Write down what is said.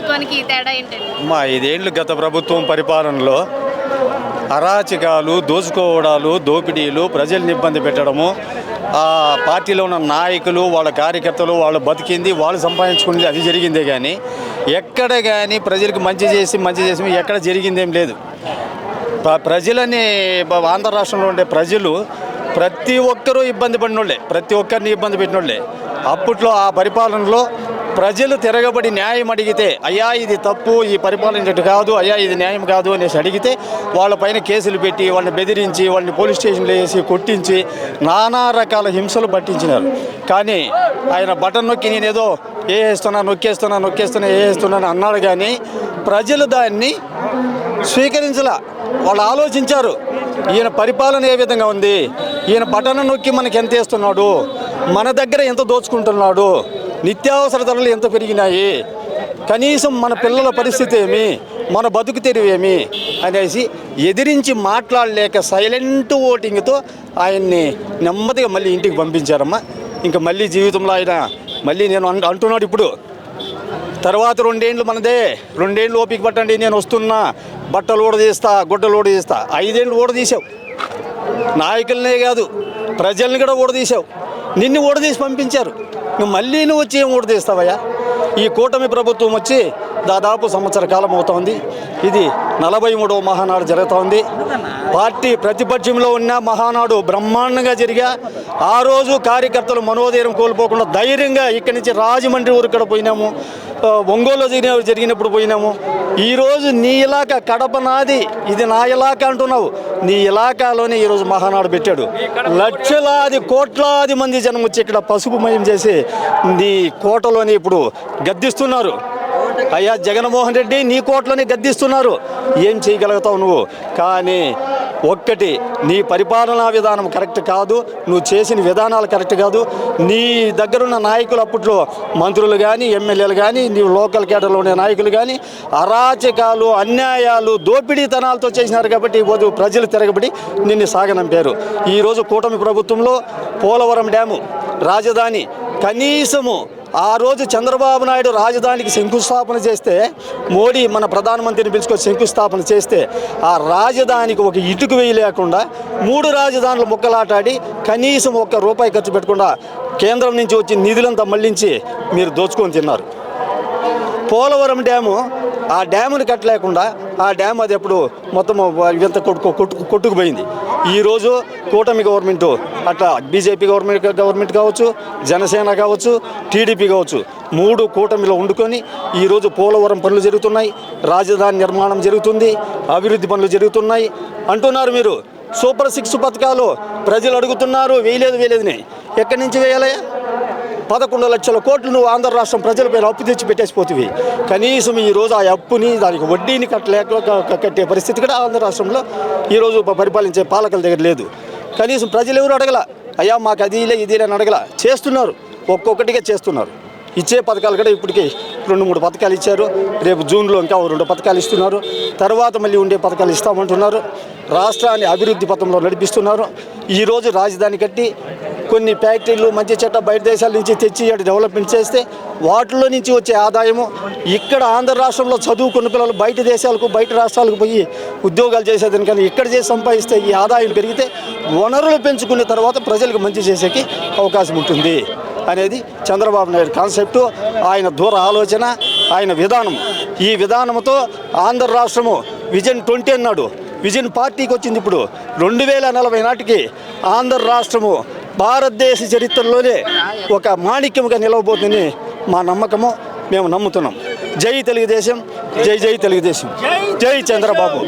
ప్రభుత్వానికి తేడా ఏంటండి? మా ఐదేళ్ళు గత ప్రభుత్వం పరిపాలనలో అరాచకాలు దోచుకోవడాలు దోపిడీలు ప్రజల్ని ఇబ్బంది పెట్టడము ఆ పార్టీలో ఉన్న నాయకులు వాళ్ళ కార్యకర్తలు వాళ్ళు బతికింది వాళ్ళు సంపాదించుకునేది అది జరిగిందే కానీ ఎక్కడ కానీ ప్రజలకు మంచి చేసి మంచి చేసి ఎక్కడ జరిగిందేం లేదు. ప్రజలని ఆంధ్ర రాష్ట్రంలో ఉండే ప్రజలు ప్రతి ఒక్కరూ ఇబ్బంది పడినోళ్ళే ప్రతి ఒక్కరిని ఇబ్బంది పెట్టినోళ్ళే. అప్పట్లో ఆ పరిపాలనలో ప్రజలు తిరగబడి న్యాయం అడిగితే అయ్యా ఇది తప్పు ఈ పరిపాలన కాదు అయ్యా ఇది న్యాయం కాదు అనేసి అడిగితే వాళ్ళపైన కేసులు పెట్టి వాళ్ళని బెదిరించి వాళ్ళని పోలీస్ స్టేషన్లో వేసి కొట్టించి నానా రకాల హింసలు పట్టించినారు. కానీ ఆయన బటన్ నొక్కి నేనేదో ఏ వేస్తున్నా నొక్కేస్తున్నా నొక్కేస్తున్నా ఏ వేస్తున్నాను అన్నాడు కానీ ప్రజలు దాన్ని స్వీకరించలా. వాళ్ళు ఆలోచించారు ఈయన పరిపాలన ఏ విధంగా ఉంది? ఈయన బటన్ నొక్కి మనకి ఎంత వేస్తున్నాడు? మన దగ్గర ఎంత దోచుకుంటున్నాడు? నిత్యావసర ధరలు ఎంత పెరిగినాయి? కనీసం మన పిల్లల పరిస్థితి ఏమి? మన బతుకు తెరివేమి అనేసి ఎదిరించి మాట్లాడలేక సైలెంట్ ఓటింగ్తో ఆయన్ని నెమ్మదిగా మళ్ళీ ఇంటికి పంపించారమ్మా. ఇంకా మళ్ళీ జీవితంలో ఆయన మళ్ళీ నేను అంట- అంటున్నాడు ఇప్పుడు. తర్వాత రెండేండ్లు మనదే. రెండేండ్లు ఓపిక పట్టండి నేను వస్తున్నా. బట్టలు ఊడదీస్తా తీస్తా గుడ్డలు కూడా తీస్తా. ఐదేండ్లు ఊడదీసావు తీసావు నాయకులనే కాదు ప్రజల్ని కూడా ఊడదీసావు నిన్ను ఊడదీసి పంపించారు. నువ్వు మళ్ళీ నువ్వు వచ్చి ఏం ఓటు ఈ కూటమి ప్రభుత్వం వచ్చి దాదాపు సంవత్సర కాలం అవుతోంది. ఇది నలభై మూడవ మహానాడు జరుగుతోంది. పార్టీ ప్రతిపక్షంలో ఉన్న మహానాడు బ్రహ్మాండంగా జరిగా. ఆ రోజు కార్యకర్తలు మనోధైర్యం కోల్పోకుండా ధైర్యంగా ఇక్కడి నుంచి రాజమండ్రి ఊరు ఇక్కడ పోయినాము. ఒంగోలులో జరిగిన జరిగినప్పుడు పోయినాము. ఈరోజు నీ ఇలాకా కడప నాది ఇది నా ఇలాకా అంటున్నావు. నీ ఇలాకాలోనే ఈరోజు మహానాడు పెట్టాడు. లక్షలాది కోట్లాది మంది జనం వచ్చి ఇక్కడ పసుపు మయం చేసి నీ కోటలోనే ఇప్పుడు గద్దిస్తున్నారు. అయ్యా జగన్మోహన్ రెడ్డి నీ కోట్లోనే గద్దిస్తున్నారు. ఏం చేయగలుగుతావు నువ్వు? కానీ ఒక్కటి నీ పరిపాలనా విధానం కరెక్ట్ కాదు నువ్వు చేసిన విధానాలు కరెక్ట్ కాదు. నీ దగ్గరున్న నాయకులు అప్పట్లో మంత్రులు కానీ ఎమ్మెల్యేలు కానీ నీ లోకల్ కేటర్లో ఉండే నాయకులు కానీ అరాచకాలు అన్యాయాలు దోపిడీతనాలతో చేసినారు కాబట్టి ఈరోజు ప్రజలు తిరగబడి నిన్ను సాగనంపారు. ఈరోజు కూటమి ప్రభుత్వంలో పోలవరం డ్యాము రాజధాని కనీసము ఆ రోజు చంద్రబాబు నాయుడు రాజధానికి శంకుస్థాపన చేస్తే మోడీ మన ప్రధానమంత్రిని పిలుచుకొని శంకుస్థాపన చేస్తే ఆ రాజధానికి ఒక ఇటుకు వేయి లేకుండా మూడు రాజధానులు ముక్కలాటాడి కనీసం ఒక్క రూపాయి ఖర్చు పెట్టకుండా కేంద్రం నుంచి వచ్చి నిధులంతా మళ్ళించి మీరు దోచుకొని తిన్నారు. పోలవరం డ్యాము ఆ డ్యాముని కట్టలేకుండా ఆ డ్యామ్ అది ఎప్పుడు మొత్తం ఇంత కొట్టు కొట్టు కొట్టుకుపోయింది. ఈరోజు కూటమి గవర్నమెంట్ అట్లా బీజేపీ గవర్నమెంట్ గవర్నమెంట్ కావచ్చు జనసేన కావచ్చు టీడీపీ కావచ్చు మూడు కూటమిలో వండుకొని ఈరోజు పోలవరం పనులు జరుగుతున్నాయి రాజధాని నిర్మాణం జరుగుతుంది అభివృద్ధి పనులు జరుగుతున్నాయి. అంటున్నారు మీరు సూపర్ సిక్స్ పథకాలు ప్రజలు అడుగుతున్నారు వేయలేదు వేయలేదని. ఎక్కడి నుంచి వేయాలయ్యా? పదకొండు లక్షల కోట్లు నువ్వు ఆంధ్ర రాష్ట్రం ప్రజలపై అప్పు తెచ్చి పెట్టేసిపోతుంది కనీసం ఈ రోజు ఆ అప్పుని దానికి వడ్డీని కట్టలేక కట్టే పరిస్థితి కూడా ఆంధ్ర రాష్ట్రంలో ఈరోజు పరిపాలించే పాలకుల దగ్గర లేదు. కనీసం ప్రజలు ఎవరు అడగల? అయ్యా మాకు అదిలే ఇదిలే ఇది అని అడగల? చేస్తున్నారు. ఒక్కొక్కటిగా చేస్తున్నారు. ఇచ్చే పథకాలు కూడా ఇప్పటికే రెండు మూడు పథకాలు ఇచ్చారు. రేపు జూన్లో ఇంకా రెండు పథకాలు ఇస్తున్నారు. తర్వాత మళ్ళీ ఉండే పథకాలు ఇస్తామంటున్నారు. రాష్ట్రాన్ని అభివృద్ధి పథంలో నడిపిస్తున్నారు. ఈరోజు రాజధాని కట్టి కొన్ని ఫ్యాక్టరీలు మంచి చెట్ట బయట దేశాల నుంచి తెచ్చి ఇక్కడ డెవలప్మెంట్ చేస్తే వాటిలో నుంచి వచ్చే ఆదాయము. ఇక్కడ ఆంధ్ర రాష్ట్రంలో చదువుకున్న పిల్లలు బయట దేశాలకు బయట రాష్ట్రాలకు పోయి ఉద్యోగాలు చేసేదానికని ఇక్కడ చేసి సంపాదిస్తే ఈ ఆదాయం పెరిగితే వనరులు పెంచుకున్న తర్వాత ప్రజలకు మంచి చేసేకి అవకాశం ఉంటుంది అనేది చంద్రబాబు నాయుడు కాన్సెప్టు ఆయన దూర ఆలోచన ఆయన విధానం. ఈ విధానంతో ఆంధ్ర రాష్ట్రము విజన్ ట్వంటీ అన్నాడు. విజన్ పార్టీకి వచ్చింది ఇప్పుడు. రెండు వేల నలభై నాటికి ఆంధ్ర రాష్ట్రము భారతదేశ చరిత్రలోనే ఒక మాణిక్యముగా నిలవబోతుందని మా నమ్మకము మేము నమ్ముతున్నాం. జై తెలుగుదేశం జై జై తెలుగుదేశం. జై చంద్రబాబు.